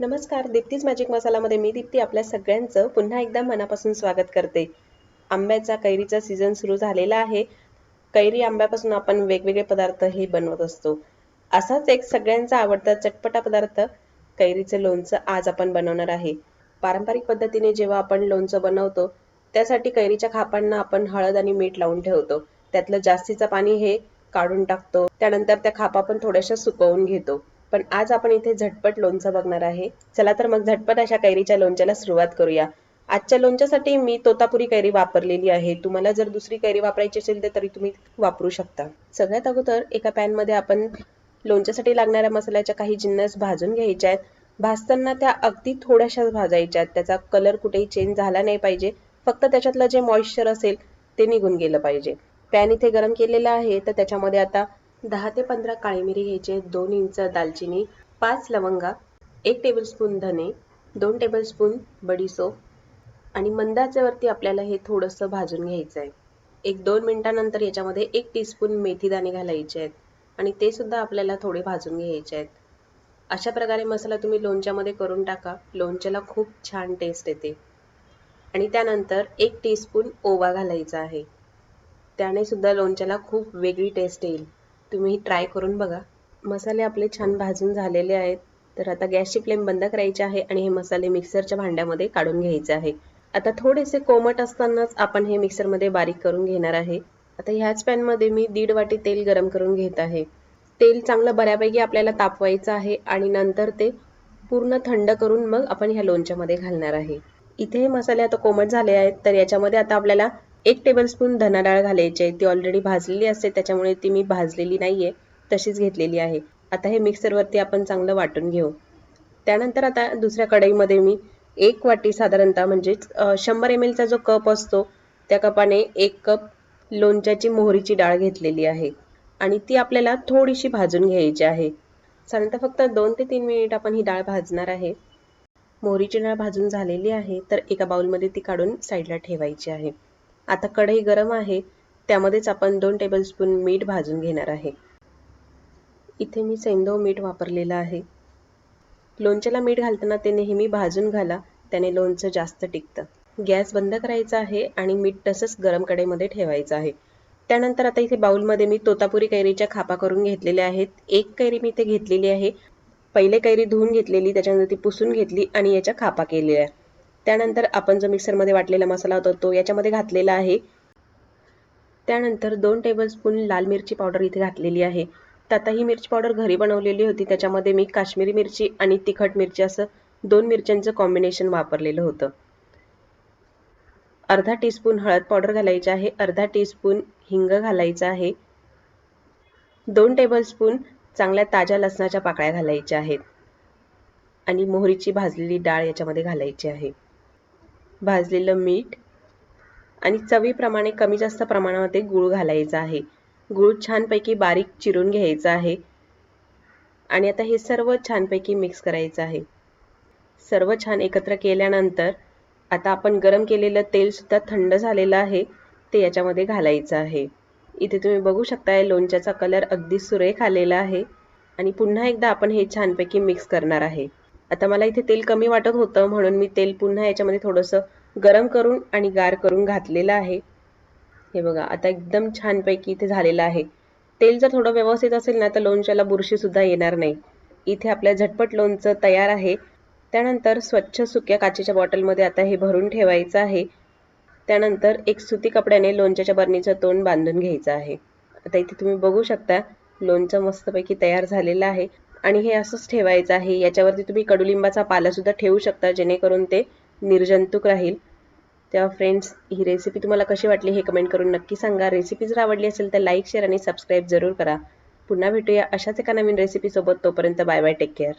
नमस्कार दीप्तीज मॅजिक मसालामध्ये मी दीप्ती आपल्या सगळ्यांचं पुन्हा एकदा मनापासून स्वागत करते. आंब्याचा कैरीचा सीझन सुरू झालेला आहे. कैरी आंब्यापासून आपण वेगवेगळे पदार्थ हे बनवत असतो. असाच एक सगळ्यांचा आवडता चटपटा पदार्थ कैरीचं लोणचं आज आपण बनवणार आहे. पारंपरिक पद्धतीने जेव्हा आपण लोणचं बनवतो त्यासाठी कैरीच्या खापांना आपण हळद आणि मीठ लावून ठेवतो. त्यातलं जास्तीचं पाणी हे काढून टाकतो. त्यानंतर त्या खापा पण थोड्याशा सुकवून घेतो. पण आज आपण इथे झटपट लोणचं बघणार आहे. चला तर मग झटपट अशा कैरीच्या लोणच्याला सुरुवात करूया. आजच्या लोणच्यासाठी मी तोतापुरी कैरी वापरलेली आहे. तुम्हाला जर दुसरी कैरी वापरायची असेल तर तरी तुम्ही वापरू शकता. सगळ्यात अगोदर एका पॅनमध्ये आपण लोणच्यासाठी लागणाऱ्या मसाल्याच्या काही जिन्नस भाजून घ्यायच्या आहेत. भाजताना त्या अगदी थोड्याशाच भाजायच्या आहेत. त्याचा कलर कुठेही चेंज झाला नाही पाहिजे. फक्त त्याच्यातलं जे मॉइश्चर असेल ते निघून गेलं पाहिजे. पॅन इथे गरम केलेला आहे. तर त्याच्यामध्ये आता दहा ते पंधरा काळी मिरी घ्यायचे दोन इंच दालचिनी पाच लवंगा एक टेबलस्पून धने दोन टेबलस्पून बडीसोप आणि मंदाच्यावरती आपल्याला हे थोडंसं भाजून घ्यायचं आहे एक दोन मिनटानंतर याच्यामध्ये एक टीस्पून मेथी दाणे घालायचे आहेत आणि ते सुद्धा आपल्याला थोडे भाजून घ्यायचे आहेत. अशा प्रकारे मसाला तुम्ही लोणच्यामध्ये करून टाका. लोणच्याला खूप छान टेस्ट येते. आणि त्यानंतर एक टीस्पून ओवा घालायचा आहे. त्याने सुद्धा लोणच्याला खूप वेगळी टेस्ट येईल. तुम्ही ट्राय करून बघा. मसाले आपले छान भाजून झालेले आहेत. तर आता गॅसची फ्लेम बंद करायची आहे आणि हे मसाले मिक्सरच्या भांड्यामध्ये काढून घ्यायचे आहे. आता थोडेसे कोमट असतानाच आपण हे मिक्सरमध्ये बारीक करून घेणार आहे. आता ह्याच पॅनमध्ये मी दीड वाटी तेल गरम करून घेत आहे. तेल चांगलं बऱ्यापैकी आपल्याला तापवायचं आहे आणि नंतर ते पूर्ण थंड करून मग आपण ह्या लोणच्यामध्ये घालणार आहे. इथे हे मसाले आता कोमट झाले आहेत. तर याच्यामध्ये आता आपल्याला एक टेबलस्पून धना डाळ घालायची. आहे ती ऑलरेडी भाजलेली असते त्याच्यामुळे ती मी भाजलेली नाही आहे तशीच घेतलेली आहे. आता हे मिक्सरवरती आपण चांगलं वाटून घेऊ. त्यानंतर आता दुसऱ्या कढईमध्ये मी एक वाटी साधारणतः म्हणजेच शंभर एम एलचा जो कप असतो त्या कपाने एक कप लोणच्याची मोहरीची डाळ घेतलेली आहे. आणि ती आपल्याला थोडीशी भाजून घ्यायची आहे. साधारणतः फक्त दोन ते तीन मिनिट आपण ही डाळ भाजणार आहे. मोहरीची डाळ भाजून झालेली आहे तर एका बाउलमध्ये ती काढून साईडला ठेवायची आहे. आता कढई गरम आहे त्यामध्येच आपण दोन टेबलस्पून मीठ भाजून घेणार आहे. इथे मी सेंदो मीठ वापरलेलं आहे. लोणच्याला मीठ घालताना ते नेहमी भाजून घाला त्याने लोणचं जास्त टिकतं. गॅस बंद करायचा आहे आणि मीठ तसंच गरम कढईमध्ये ठेवायचं आहे. त्यानंतर आता इथे बाउलमध्ये मी तोतापुरी कैरीच्या खापा करून घेतलेल्या आहेत. एक कैरी मी इथे घेतलेली आहे. पहिले कैरी धुवून घेतलेली त्याच्यानंतर ती पुसून घेतली आणि याच्या खापा केलेल्या. त्यानंतर आपण जो मिक्सरमध्ये वाटलेला मसाला होता तो याच्यामध्ये घातलेला आहे. त्यानंतर दोन टेबलस्पून लाल मिरची पावडर इथे घातलेली आहे. तर आता ही मिरची पावडर घरी बनवलेली होती. त्याच्यामध्ये मी काश्मीरी मिरची आणि तिखट मिरची असं दोन मिरच्यांचं कॉम्बिनेशन वापरलेलं होतं. अर्धा टीस्पून हळद पावडर घालायची आहे. अर्धा टीस्पून हिंग घालायचं आहे. दोन टेबलस्पून चांगल्या ताज्या लसणाच्या पाकळ्या घालायच्या आहेत. आणि मोहरीची भाजलेली डाळ याच्यामध्ये घालायची आहे. भाजलेलं मीठ आणि चवीप्रमाणे कमी जास्त प्रमाणामध्ये गूळ घालायचा आहे. गूळ छानपैकी बारीक चिरून घ्यायचा आहे. आणि आता हे सर्व छानपैकी मिक्स करायचं आहे. सर्व छान एकत्र केल्यानंतर आता आपण गरम केलेलं तेलसुद्धा थंड झालेलं आहे ते याच्यामध्ये घालायचं आहे. इथे तुम्ही बघू शकताय लोणच्याचा कलर अगदी सुरेख आलेला आहे. आणि पुन्हा एकदा आपण हे छानपैकी मिक्स करणार आहे. आता मला इथे तेल कमी वाटत होतं म्हणून मी तेल पुन्हा याच्यामध्ये थोडंसं गरम करून आणि गार करून घातलेलं आहे. हे बघा आता एकदम छानपैकी इथे झालेलं आहे. तेल जर थोडं व्यवस्थित असेल ना तर लोणच्याला बुरशीसुद्धा येणार नाही. इथे आपल्या झटपट लोणचं तयार आहे. त्यानंतर स्वच्छ सुक्या काचेच्या बॉटलमध्ये आता हे भरून ठेवायचं आहे. त्यानंतर एक सुती कपड्याने लोणच्याच्या बरणीचं तोंड बांधून घ्यायचं आहे. आता इथे तुम्ही बघू शकता लोणचं मस्तपैकी तयार झालेलं आहे. आणि हे असंच ठेवायचं आहे. याच्यावरती तुम्ही कडुलिंबाचा पालासुद्धा ठेवू शकता जेणेकरून ते निर्जंतुक राहील. तेव्हा फ्रेंड्स ही रेसिपी तुम्हाला कशी वाटली हे कमेंट करून नक्की सांगा. रेसिपी जर आवडली असेल तर लाईक शेअर आणि सबस्क्राईब जरूर करा. पुन्हा भेटूया अशाच एका नवीन रेसिपीसोबत तोपर्यंत बाय बाय टेक केअर